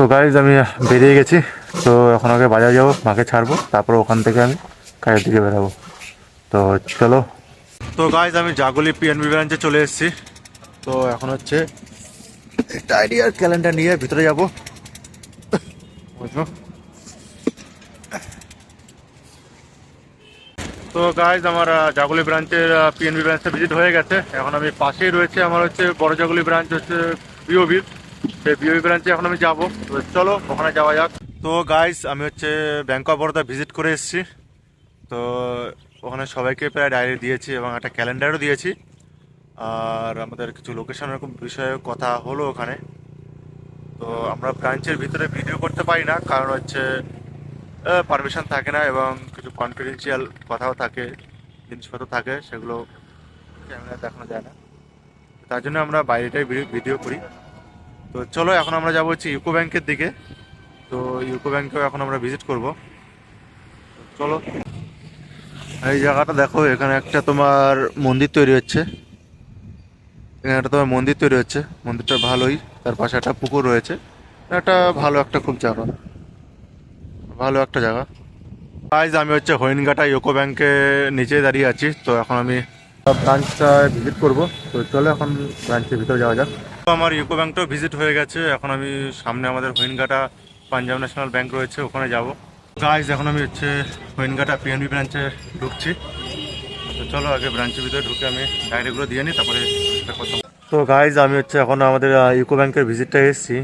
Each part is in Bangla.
তো গাইজ আমি বেরিয়ে গেছি। তো এখন আগে বাজার যাব, মাকে ছাড়বো, তারপর ওখান থেকে আমি কাজের দিকে বেরাবো। তো চলো। তো গাইজ আমি জাগলি পিএনবি ব্রাঞ্চে চলে এসেছি। তো এখন হচ্ছে ডায়েরি আর ক্যালেন্ডার নিয়ে ভিতরে যাব। তো গাইজ আমার জাগুলি ব্রাঞ্চের পিএনবি ব্রাঞ্চটা ভিজিট হয়ে গেছে। এখন আমি পাশেই রয়েছে, আমার হচ্ছে বড় জাগুলি ব্রাঞ্চ হচ্ছে বিওবির বিওবি ব্রাঞ্চে এখন আমি যাব। চলো, ওখানে যাওয়া যাক। তো গাইজ আমি হচ্ছে ব্যাংক অফ বরোদা ভিজিট করে এসেছি। তো ওখানে সবাইকে প্রায় ডায়েরি দিয়েছি এবং একটা ক্যালেন্ডারও দিয়েছি। আর আমাদের কিছু লোকেশন এরকম বিষয়ে কথা হলো ওখানে। তো আমরা ব্রাঞ্চের ভিতরে ভিডিও করতে পারি না, কারণ হচ্ছে পারমিশন থাকে না এবং কিছু কনফিডেন্সিয়াল কথাও থাকে, জিনিসপত্র থাকে, সেগুলো ক্যামেরা দেখানো যায় না। তার জন্য আমরা বাইরেটাই ভিডিও করি। তো চলো, এখন আমরা যাব হচ্ছে ইউকো ব্যাংকের দিকে। তো ইউকো ব্যাংকেও এখন আমরা ভিজিট করব। চলো। এই জায়গাটা দেখো, এখানে একটা তোমার মন্দির তৈরি হচ্ছে। এখানে একটা তোমার মন্দির তৈরি হচ্ছে। মন্দিরটা ভালোই, তার পাশে একটা পুকুর রয়েছে। একটা ভালো একটা, খুব জায়গা। ভালো একটা জায়গা। গাইজ আমি হচ্ছে হরিণঘাটা ইউকো ব্যাংকে নিচে দাঁড়িয়ে আছি। তো এখন আমি ব্রাঞ্চটা ভিজিট করব। তো চলো এখন ব্রাঞ্চের ভিতরে যাওয়া যাক। তো আমার ইউকো ব্যাংকটাও ভিজিট হয়ে গেছে। এখন আমি সামনে আমাদের হরিণঘাটা পাঞ্জাব ন্যাশনাল ব্যাংক রয়েছে ওখানে যাব। গাইজ এখন আমি হচ্ছে হরিণঘাটা পিএনবি ব্রাঞ্চে ঢুকছি। তো চলো আগে ব্রাঞ্চের ভিতরে ঢুকে আমি ডায়েরিগুলো দিয়ে নিই তারপরে তো গাইজ আমি হচ্ছে এখন আমাদের ইউকো ব্যাংকের ভিজিটটা এসেছি।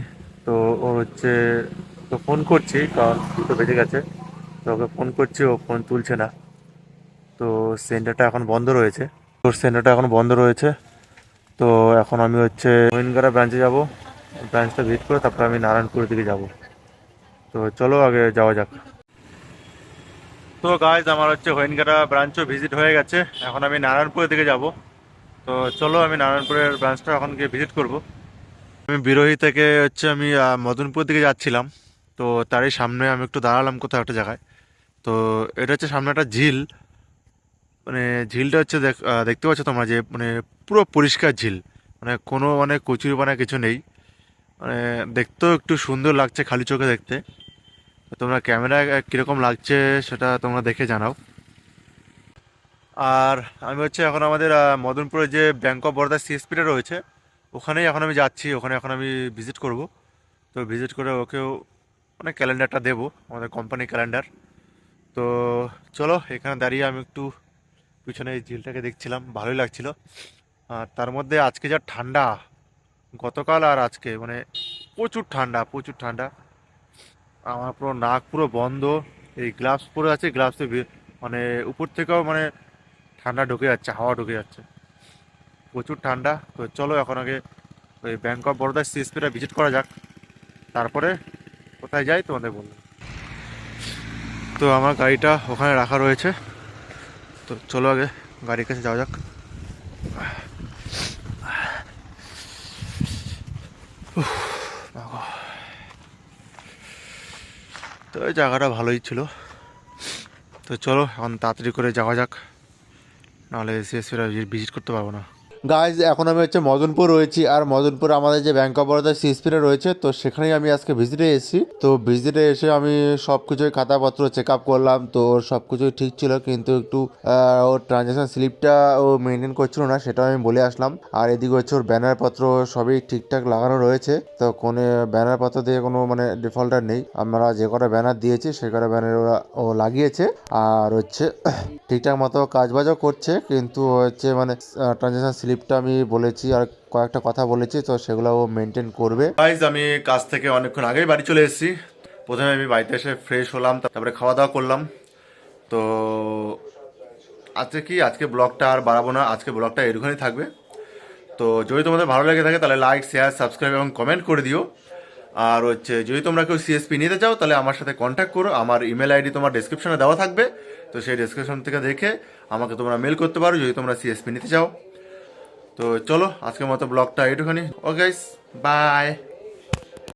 তো ও হচ্ছে তো ফোন করছি কারণ দুটো বেজে গেছে। তো ওকে ফোন করছি ও ফোন তুলছে না। তো সেন্টারটা এখন বন্ধ রয়েছে। সেন্টারটা এখন বন্ধ রয়েছে। তো এখন আমি হচ্ছে মহিনগাড়া ব্রাঞ্চে যাব। ব্রাঞ্চটা ভিজিট করে তারপর আমি নারায়ণপুরের দিকে যাব। তো চলো আগে যাওয়া যাক। তো গাইজ আমার হচ্ছে হরিণঘাটা ব্রাঞ্চও ভিজিট হয়ে গেছে। এখন আমি নারায়ণপুরের দিকে যাব। তো চলো আমি নারায়ণপুরের ব্রাঞ্চটা এখন গিয়ে ভিজিট করব। আমি বিরোহী থেকে হচ্ছে আমি মদনপুর দিকে যাচ্ছিলাম। তো তারই সামনে আমি একটু দাঁড়ালাম কোথাও একটা জায়গায়। তো এটা হচ্ছে সামনে একটা ঝিল। মানে ঝিলটা হচ্ছে দেখ- দেখতে পাচ্ছ তোমরা যে মানে পুরো পরিষ্কার ঝিল। মানে কোনো মানে কচুরিপানা কিছু নেই। মানে দেখতেও একটু সুন্দর লাগছে খালি চোখে দেখতে। তোমরা ক্যামেরা কীরকম লাগছে সেটা তোমরা দেখে জানাও। আর আমি হচ্ছে এখন আমাদের মদনপুরে যে ব্যাংক অফ বরোদা সিএসপিটা রয়েছে, ওখানেই এখন আমি যাচ্ছি। ওখানে এখন আমি ভিজিট করব। তো ভিজিট করে ওকেও মানে ক্যালেন্ডারটা দেবো, আমাদের কোম্পানি ক্যালেন্ডার তো চলো, এখানে দাঁড়িয়ে আমি একটু পিছনে এই ঝিলটাকে দেখছিলাম, ভালোই লাগছিল। আর তার মধ্যে আজকে যা ঠান্ডা, গতকাল আর আজকে মানে প্রচুর ঠান্ডা প্রচুর ঠান্ডা। আমার পুরো নাক পুরো বন্ধ, এই গ্লাভস পরে আছে, গ্লাভসে মানে উপর থেকেও মানে ঠান্ডা ঢুকে যাচ্ছে, হাওয়া ঢুকে যাচ্ছে। প্রচুর ঠান্ডা, তো চলো এখন আগে ওই ব্যাংক অফ বরোদার সিএসপিটা ভিজিট করা যাক। তারপরে কোথায় যাই তোমাদের বলব। তো আমার গাড়িটা ওখানে রাখা রয়েছে। তো চলো আগে গাড়ির কাছে যাওয়া যাক। তো জায়গাটা ভালোই ছিল। তো চলো এখন তাড়াতাড়ি করে যাওয়া যাক। নাহলে এসে এসে ভিজিট করতে পারব না। গাইজ এখন আমি হচ্ছে মদনপুর রয়েছি আর মদনপুর আমাদের যে ব্যাংক অফ বরোদা সিএসপিটা রয়েছে, তো সেখানেই আমি আজকে ভিজিটে এসেছি। তো ভিজিটে এসে আমি সব কিছুই খাতাপত্র চেক আপ করলাম, তো ওর সব কিছুই ঠিক ছিল, কিন্তু একটু ওর ট্রানজ্যাকশন স্লিপটা ও মেনটেন করছিল না, সেটাও আমি বলে আসলাম। আর এদিকে হচ্ছে ওর ব্যানার পত্র সবই ঠিকঠাক লাগানো রয়েছে, তো কোনো ব্যানার পত্র দিয়ে কোনো মানে ডিফল্টার নেই। আমরা যে কটা ব্যানার দিয়েছি সে কটা ব্যানার ওরা, ও লাগিয়েছে। আর হচ্ছে, ঠিকঠাক মতো কাজবাজও করছে, কিন্তু হচ্ছে মানে ট্রানজ্যাকশন স্লিপটা আমি বলেছি আর কয়েকটা কথা বলেছি, তো সেগুলো ও মেনটেন করবে। গাইজ আমি কাজ থেকে অনেকক্ষণ আগেই বাড়ি চলে এসেছি। প্রথমে আমি বাড়িতে এসে ফ্রেশ হলাম, তারপরে খাওয়া দাওয়া করলাম। তো আজকে কি? আজকে ব্লগটা আর বাড়াবো না। আজকে ব্লগটা এরকমই থাকবে। তো যদি তোমাদের ভালো লেগে থাকে, তাহলে লাইক শেয়ার সাবস্ক্রাইব এবং কমেন্ট করে দিও। আর হচ্ছে, যদি তোমরা কেউ সিএসপি নিতে চাও, তাহলে আমার সাথে কন্ট্যাক্ট করো। আমার ইমেল আইডি তোমার ডেসক্রিপশনে দেওয়া থাকবে। তো সেই ডেসক্রিপশন থেকে দেখে আমাকে তোমরা মেল করতে পারো। যদি তোমরা সিএসপি নিতে চাও। তো চলো আজকের মতো ব্লগটা এইটুখানি ও গাইস বাই